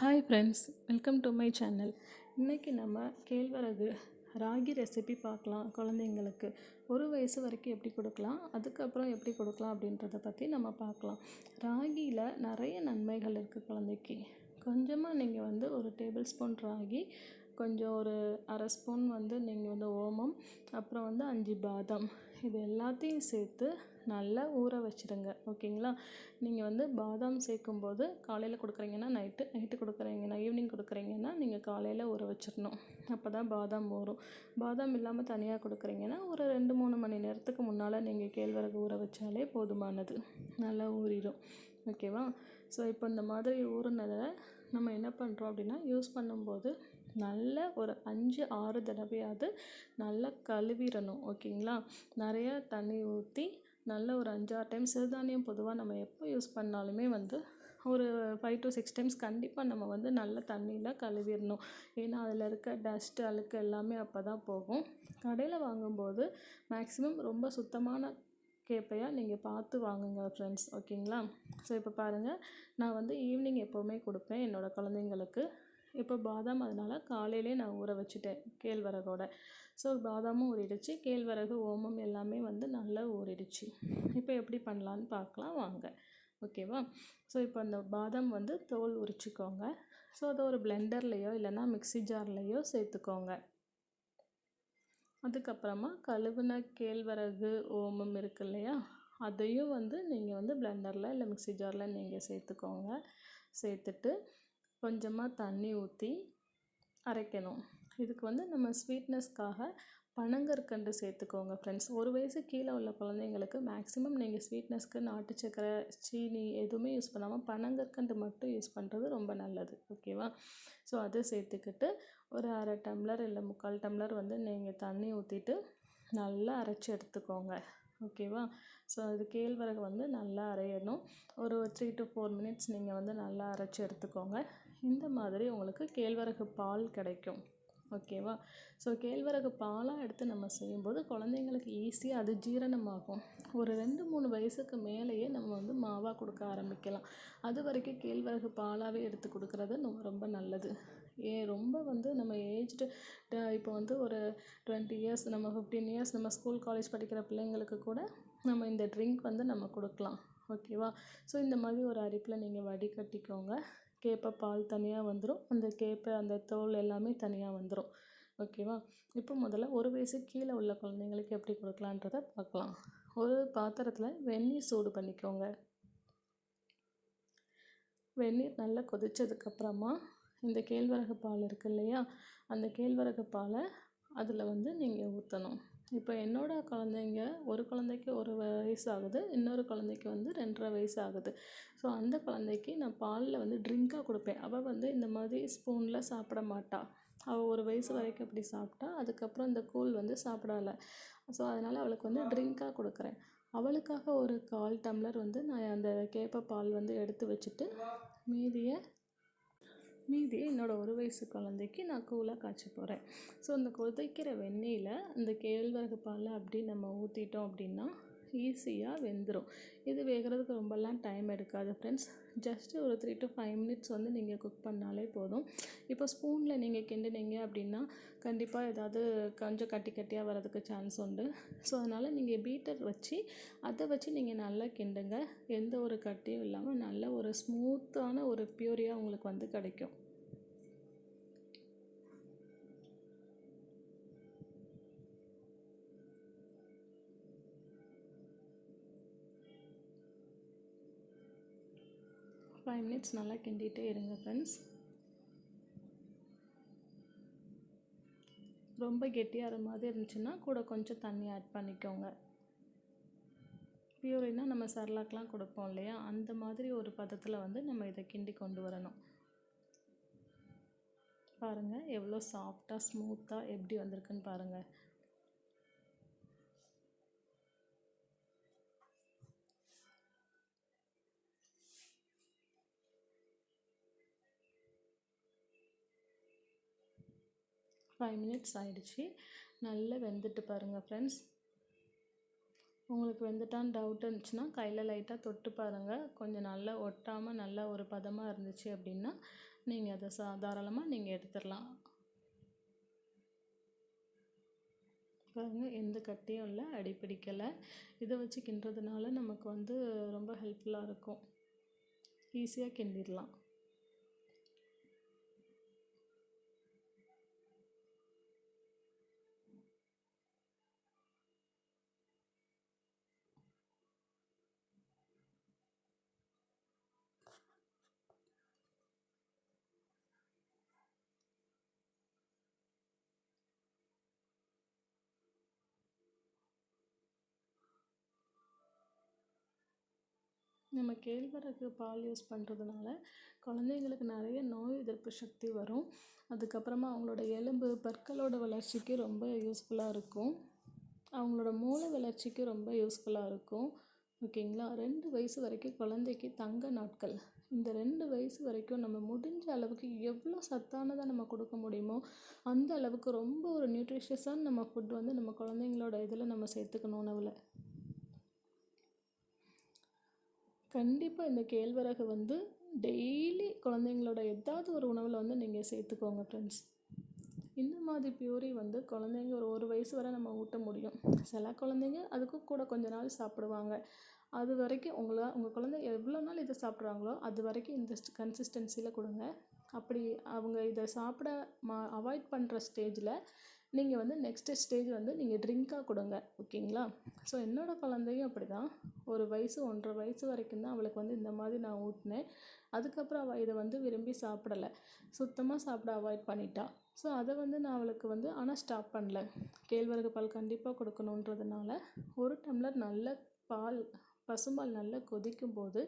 Hi friends welcome to my channel இன்றைக்கி நம்ம கேழ்வரகு ராகி ரெசிபி பார்க்கலாம் குழந்தைங்களுக்கு. ஒரு வயசு வரைக்கும் எப்படி கொடுக்கலாம் அதுக்கப்புறம் எப்படி கொடுக்கலாம் அப்படின்றத பற்றி நம்ம பார்க்கலாம். ராகியில் நிறைய நன்மைகள் இருக்குது குழந்தைக்கு. கொஞ்சமாக நீங்கள் வந்து ஒரு டேபிள் ஸ்பூன் ராகி கொஞ்சம் ஒரு அரை ஸ்பூன் வந்து நீங்கள் வந்து ஓமம் அப்புறம் வந்து அஞ்சு பாதாம். இது எல்லாத்தையும் சேர்த்து நல்லா ஊற வச்சுருங்க ஓகேங்களா நீங்கள் வந்து பாதாம் சேர்க்கும்போது காலையில் கொடுக்குறீங்கன்னா நைட்டு நைட்டு கொடுக்குறீங்கன்னா ஈவினிங் கொடுக்குறீங்கன்னா நீங்கள் காலையில் ஊற வச்சிடணும் அப்போ தான் பாதாம் ஊறும். பாதாம் இல்லாமல் தனியாக கொடுக்குறீங்கன்னா ஒரு ரெண்டு மூணு மணி நேரத்துக்கு முன்னால் நீங்கள் கேழ்வரகு ஊற வச்சாலே போதுமானது. நல்லா ஊறிடும் ஓகேவா ஸோ இப்போ இந்த மாதிரி ஊறினதை நம்ம என்ன பண்ணுறோம் அப்படின்னா யூஸ் பண்ணும்போது நல்ல ஒரு அஞ்சு ஆறு தடவையாவது நல்லா கழுவிடணும் ஓகேங்களா? நிறையா தண்ணி ஊற்றி நல்ல ஒரு அஞ்சாறு டைம் சிறுதானியம் பொதுவாக நம்ம எப்போ யூஸ் பண்ணாலுமே வந்து ஒரு ஃபைவ் டு சிக்ஸ் டைம்ஸ் கண்டிப்பாக நம்ம வந்து நல்ல தண்ணியில் கழுவிடணும். ஏன்னா அதில் இருக்க டஸ்ட்டு அழுக்கு எல்லாமே அப்போ தான் போகும். கடையில் வாங்கும்போது மேக்ஸிமம் ரொம்ப சுத்தமான கேப்பையாக நீங்கள் பார்த்து வாங்குங்க ஃப்ரெண்ட்ஸ் ஓகேங்களா? ஸோ இப்போ பாருங்கள் நான் வந்து ஈவினிங் எப்போவுமே கொடுப்பேன் என்னோடய குழந்தைங்களுக்கு. இப்போ பாதாம் அதனால் காலையிலே நான் ஊற வச்சுட்டேன் கேழ்வரகோட. ஸோ பாதாமும் ஊறிடுச்சு. கேழ்வரகு ஓமம் எல்லாமே வந்து நல்லா ஊறிடுச்சு. இப்போ எப்படி பண்ணலான்னு பார்க்கலாம். வாங்க. ஓகேவா ஸோ இப்போ அந்த பாதாம் வந்து தோல் உரிச்சிக்கோங்க. ஸோ அதை ஒரு பிளெண்டர்லேயோ இல்லைன்னா மிக்சி ஜார்லேயோ சேர்த்துக்கோங்க. அதுக்கப்புறமா கழுவுன கேழ்வரகு ஓமம் இருக்கு இல்லையா? அதையும் வந்து நீங்கள் வந்து பிளெண்டரில் இல்லை மிக்சி ஜாரில் நீங்கள் சேர்த்துக்கோங்க. சேர்த்துட்டு கொஞ்சமாக தண்ணி ஊற்றி அரைக்கணும். இதுக்கு வந்து நம்ம ஸ்வீட்னஸ்க்காக பனங்கற்கண்டு சேர்த்துக்கோங்க ஃப்ரெண்ட்ஸ் ஒரு வயசு கீழே உள்ள குழந்தைங்களுக்கு மேக்ஸிமம் நீங்கள் ஸ்வீட்னஸ்க்கு நாட்டு சக்கரை சீனி எதுவுமே யூஸ் பண்ணாமல் பனங்கற்கண்டு மட்டும் யூஸ் பண்ணுறது ரொம்ப நல்லது. ஓகேவா ஸோ அதை சேர்த்துக்கிட்டு ஒரு அரை டம்ளர் இல்லை முக்கால் டம்ளர் வந்து நீங்கள் தண்ணி ஊற்றிட்டு நல்லா அரைச்சி எடுத்துக்கோங்க. ஓகேவா ஸோ அது கேழ்வரகு வந்து நல்லா அரைய ஒரு த்ரீ டு ஃபோர் மினிட்ஸ் நீங்கள் வந்து நல்லா அரைச்சி எடுத்துக்கோங்க. இந்த மாதிரி உங்களுக்கு கேழ்வரகு பால் கிடைக்கும். ஓகேவா ஸோ கேழ்வரகு பாலாக எடுத்து நம்ம செய்யும்போது குழந்தைங்களுக்கு ஈஸியாக அது ஜீரணமாகும். ஒரு ரெண்டு மூணு வயசுக்கு மேலேயே நம்ம வந்து மாவாக கொடுக்க ஆரம்பிக்கலாம். அது வரைக்கும் கேழ்வரகு பாலாகவே எடுத்து கொடுக்குறது ரொம்ப நல்லது. ஏ ரொம்ப வந்து நம்ம ஏஜ்டு இப்போ வந்து ஒரு டுவெண்ட்டி இயர்ஸ் நம்ம ஃபிஃப்டீன் இயர்ஸ் நம்ம ஸ்கூல் காலேஜ் படிக்கிற பிள்ளைங்களுக்கு கூட நம்ம இந்த ட்ரிங்க் வந்து நம்ம கொடுக்கலாம். ஓகேவா? ஸோ இந்த மாதிரி ஒரு அரிப்பில் நீங்கள் வடிகட்டிக்கோங்க கேப்பை பால் தனியாக வந்துடும் அந்த கேப்பை அந்த தோல் எல்லாமே தனியாக வந்துடும் ஓகேவா? இப்போ முதல்ல ஒரு வயசு கீழே உள்ள குழந்தைங்களுக்கு எப்படி கொடுக்கலான்றத பார்க்கலாம். ஒரு பாத்திரத்தில் வெந்நீர் சூடு பண்ணிக்கோங்க. வெந்நீர் நல்லா கொதித்ததுக்கப்புறமா இந்த கேழ்வரகு பால் இருக்கு இல்லையா? அந்த கேழ்வரகு பாலை அதில் வந்து நீங்கள் ஊற்றணும் இப்போ என்னோடய குழந்தைங்க ஒரு குழந்தைக்கு ஒரு வயசு ஆகுது இன்னொரு குழந்தைக்கு வந்து ரெண்டரை வயசு ஆகுது ஸோ அந்த குழந்தைக்கு நான் பாலில் வந்து ட்ரிங்காக கொடுப்பேன். அவள் வந்து இந்த மாதிரி ஸ்பூனில் சாப்பிட மாட்டாள் அவள் ஒரு வயசு வரைக்கும் அப்படி சாப்பிட்டா அதுக்கப்புறம் இந்த கூழ் வந்து சாப்பிடலை. ஸோ அதனால் அவளுக்கு வந்து ட்ரிங்காக கொடுக்குறேன். அவளுக்காக ஒரு கால் டம்ளர் வந்து நான் அந்த கேப்பை பால் வந்து எடுத்து வச்சுட்டு மீதியை மீதியை என்னோடய ஒரு வயசு குழந்தைக்கு நான் கூலாக காய்ச்ச போகிறேன் ஸோ அந்த கொதிக்கிற வெந்நீரில் அந்த கேழ்வரகு பாலை அப்படி நம்ம ஊற்றிட்டோம் அப்படின்னா ஈஸியாக வெந்துடும் இது வேகிறதுக்கு ரொம்பலாம் டைம் எடுக்காது ஃப்ரெண்ட்ஸ் ஜஸ்ட்டு ஒரு த்ரீ டு ஃபைவ் மினிட்ஸ் வந்து நீங்கள் குக் பண்ணாலே போதும். இப்போ ஸ்பூனில் நீங்கள் கிண்டுனீங்க அப்படின்னா கண்டிப்பாக ஏதாவது கொஞ்சம் கட்டி கட்டியாக வரதுக்கு சான்ஸ் உண்டு. ஸோ அதனால் நீங்கள் பீட்டர் வச்சு அதை வச்சு நீங்கள் நல்லா கிண்டுங்க. எந்த ஒரு கட்டியும் இல்லாமல் நல்ல ஒரு ஸ்மூத்தான ஒரு பியூரியாக உங்களுக்கு வந்து கிடைக்கும். ஃபைவ் மினிட்ஸ் நல்லா கிண்டிகிட்டே இருங்க ஃப்ரெண்ட்ஸ் ரொம்ப கெட்டியாக மாதிரி இருந்துச்சுன்னா கூட கொஞ்சம் தண்ணி ஆட் பண்ணிக்கோங்க. பியூரினா நம்ம சர்லாக்லாம் கொடுப்போம் இல்லையா? அந்த மாதிரி ஒரு பதத்தில் வந்து நம்ம இதை கிண்டி கொண்டு வரணும். பாருங்கள் எவ்வளோ சாஃப்டாக ஸ்மூத்தாக எப்படி வந்திருக்குன்னு பாருங்கள் ஃபைவ் மினிட்ஸ் ஆகிடுச்சி நல்லா வெந்துட்டு பாருங்கள் ஃப்ரெண்ட்ஸ் உங்களுக்கு வெந்துட்டான்னு டவுட் இருந்துச்சுன்னா கையில் லைட்டாக தொட்டு பாருங்கள் கொஞ்சம் நல்லா ஒட்டாமல் நல்லா ஒரு பதமாக இருந்துச்சு அப்படின்னா நீங்கள் அதை சா தாராளமாக நீங்கள் எடுத்துடலாம். பாருங்கள் எந்த கட்டியும் இல்லை அடிப்பிடிக்கலை இதை வச்சு கிண்டுறதுனால நமக்கு வந்து ரொம்ப ஹெல்ப்ஃபுல்லாக இருக்கும். ஈஸியாக கிண்டிடலாம். நம்ம கேழ்வரகு பால் யூஸ் பண்ணுறதுனால குழந்தைங்களுக்கு நிறைய நோய் எதிர்ப்பு சக்தி வரும். அதுக்கப்புறமா அவங்களோட எலும்பு பற்களோட வளர்ச்சிக்கு ரொம்ப யூஸ்ஃபுல்லாக இருக்கும். அவங்களோட மூளை வளர்ச்சிக்கு ரொம்ப யூஸ்ஃபுல்லாக இருக்கும். ஓகேங்களா? ரெண்டு வயசு வரைக்கும் குழந்தைக்கு தங்க நாட்கள். இந்த ரெண்டு வயசு வரைக்கும் நம்ம முடிஞ்ச அளவுக்கு எவ்வளோ சத்தானதாக நம்ம கொடுக்க முடியுமோ அந்த அளவுக்கு ரொம்ப ஒரு நியூட்ரிஷியஸான நம்ம ஃபுட் வந்து நம்ம குழந்தைங்களோட இதில் நம்ம சேர்த்துக்கணும் உணவில். கண்டிப்பாக இந்த கேழ்வரகு வந்து டெய்லி குழந்தைங்களோட ஏதாவது ஒரு உணவில் வந்து நீங்கள் சேர்த்துக்கோங்க ஃப்ரெண்ட்ஸ் இந்த மாதிரி பியூரி வந்து குழந்தைங்க ஒரு ஒரு வயசு வரை நம்ம ஊட்ட முடியும். சில குழந்தைங்க அதுக்கும் கூட கொஞ்ச நாள் சாப்பிடுவாங்க. அது வரைக்கும் உங்களை உங்கள் குழந்தை எவ்வளோ நாள் இதை சாப்பிட்றாங்களோ அது வரைக்கும் இந்த கன்சிஸ்டன்சியில் கொடுங்க. அப்படி அவங்க இதை சாப்பிட மா அவாய்ட் பண்ணுற ஸ்டேஜில் நீங்கள் வந்து நெக்ஸ்ட்டு ஸ்டேஜ் வந்து நீங்கள் ட்ரிங்காக கொடுங்க ஓகேங்களா ஸோ என்னோடய குழந்தையும் அப்படி தான் ஒரு வயசு ஒன்றரை வயசு வரைக்கும் தான் அவளுக்கு வந்து இந்த மாதிரி நான் ஊட்டினேன். அதுக்கப்புறம் அவள் இதை வந்து விரும்பி சாப்பிடலை. சுத்தமாக சாப்பிட அவாய்ட் பண்ணிட்டா. ஸோ அதை வந்து நான் அவளுக்கு வந்து ஆனால் ஸ்டாப் பண்ணல. கேழ்வரகு பால் கண்டிப்பாக கொடுக்கணுன்றதுனால ஒரு டம்ளர் நல்ல பால் பசும்பால் நல்லா கொதிக்கும் போது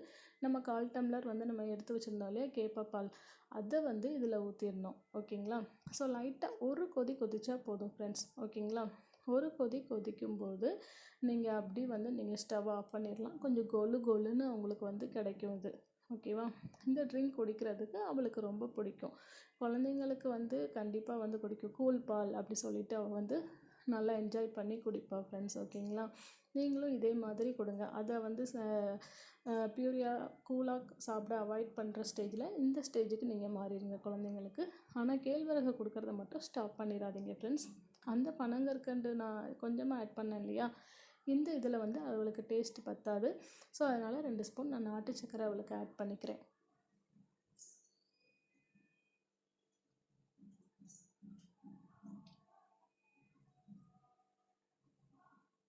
நம்ம கால் டம்ளர் வந்து நம்ம எடுத்து வச்சுருந்தோம் கேப்பா பால். அதை வந்து இதில் ஊற்றிடணும் ஓகேங்களா? ஸோ லைட்டாக ஒரு கொதி கொதிச்சா போதும் ஃப்ரெண்ட்ஸ் ஓகேங்களா? ஒரு கொதி கொதிக்கும்போது நீங்கள் அப்படி வந்து நீங்கள் ஸ்டவ் ஆஃப் பண்ணிடலாம். கொஞ்சம் கொலு கொலுன்னு அவங்களுக்கு வந்து கிடைக்கும் இது. ஓகேவா? இந்த ட்ரிங்க் குடிக்கிறதுக்கு அவளுக்கு ரொம்ப பிடிக்கும். குழந்தைங்களுக்கு வந்து கண்டிப்பாக வந்து குடிக்கும். கூல் பால் அப்படி சொல்லிட்டு அவள் வந்து நல்லா என்ஜாய் பண்ணி குடிப்பாள் ஃப்ரெண்ட்ஸ் ஓகேங்களா? நீங்களும் இதே மாதிரி கொடுங்க. அதை வந்து ச பியூரியாக கூலாக சாப்பிட அவாய்ட் பண்ணுற ஸ்டேஜில் இந்த ஸ்டேஜுக்கு நீங்கள் மாறிடுங்க குழந்தைங்களுக்கு. ஆனால் கேழ்வரகு கொடுக்குறத மட்டும் ஸ்டாப் பண்ணிடாதீங்க ஃப்ரெண்ட்ஸ் அந்த பனங்கற்கண்டு நான் கொஞ்சமாக ஆட் பண்ணேன் இல்லையா? இந்த இதில் வந்து அவளுக்கு டேஸ்ட் பத்தாது. ஸோ அதனால் ரெண்டு ஸ்பூன் நான் நாட்டு சக்கரை அவளுக்கு ஆட் பண்ணிக்கிறேன்.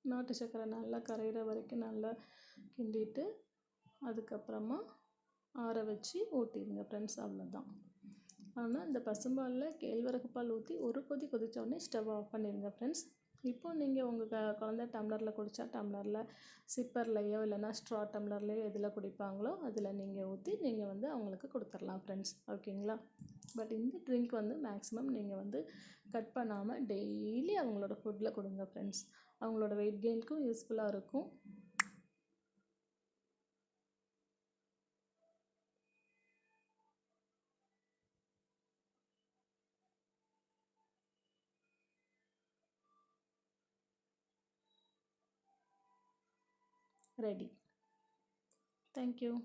நாட்டு சர்க்கரை நல்லா கரையிற வரைக்கும் நல்லா கிண்டிட்டு அதுக்கப்புறமா ஆற வச்சு ஊற்றிடுங்க ஃப்ரெண்ட்ஸ் அவ்வளோதான் ஆனால் இந்த பசும்பாலில் கேழ்வரகு பால் ஊற்றி ஒரு கொதி கொதித்த உடனே ஸ்டவ் ஆஃப் பண்ணிடுங்க ஃப்ரெண்ட்ஸ் இப்போ நீங்கள் உங்கள் க குழந்த டம்ளரில் குடித்தா டம்ளரில் சிப்பர்லையோ இல்லைனா ஸ்ட்ரா டம்ளர்லையோ எதில் குடிப்பாங்களோ அதில் நீங்கள் ஊற்றி நீங்கள் வந்து அவங்களுக்கு கொடுத்துர்லாம் ஃப்ரெண்ட்ஸ் ஓகேங்களா பட் இந்த ட்ரிங்க் வந்து மேக்ஸிமம் நீங்கள் வந்து கட் பண்ணாமல் டெய்லி அவங்களோட ஃபுட்டில் கொடுங்க ஃப்ரெண்ட்ஸ் அவங்களோட வெயிட் கெயினுக்கும் யூஸ்ஃபுல்லாக இருக்கும் ready thank you